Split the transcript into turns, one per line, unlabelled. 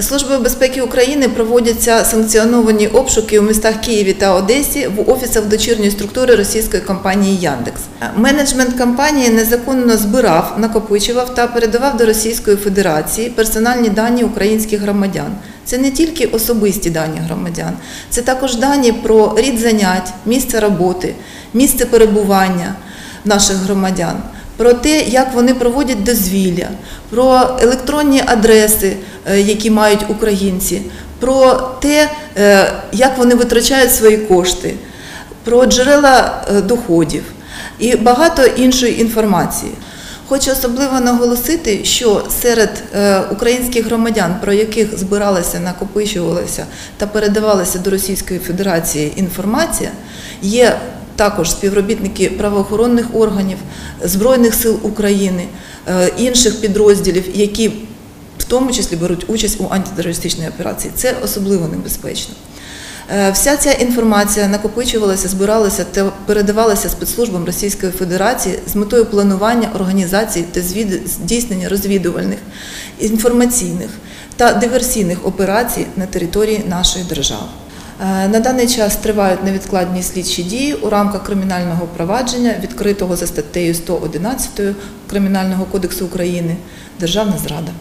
Службою безпеки України проводяться санкціоновані обшуки у містах Києві та Одесі в офісах дочірньої структури російської компанії Яндекс. Менеджмент компанії незаконно збирав, накопичував та передавав до Російської Федерації персональні дані українських громадян. Це не тільки особисті дані громадян, це також дані про рід занять, місце роботи, місце перебування наших громадян, про те, як вони проводять дозвілля, про електронні адреси, е, які мають українці, про те, е, як вони витрачають свої кошти, про джерела е, доходів і багато іншої інформації. Хочу особливо наголосити, що серед українських громадян, про яких збиралася, накопичувалася та передавалася до Російської Федерації інформація, є також співробітники правоохоронних органів, Збройних сил України, е, інших підрозділів, які в тому числі беруть участь у антитерористичній операції. Це особливо небезпечно. Е, Вся ця інформація накопичувалася, збиралася та передавалася спецслужбам Російської Федерації з метою планування, організації та здійснення розвідувальних, інформаційних та диверсійних операцій на території нашої держави. Е, На даний час тривають невідкладні слідчі дії у рамках кримінального провадження, відкритого за статтею 111 Кримінального кодексу України Державна зрада.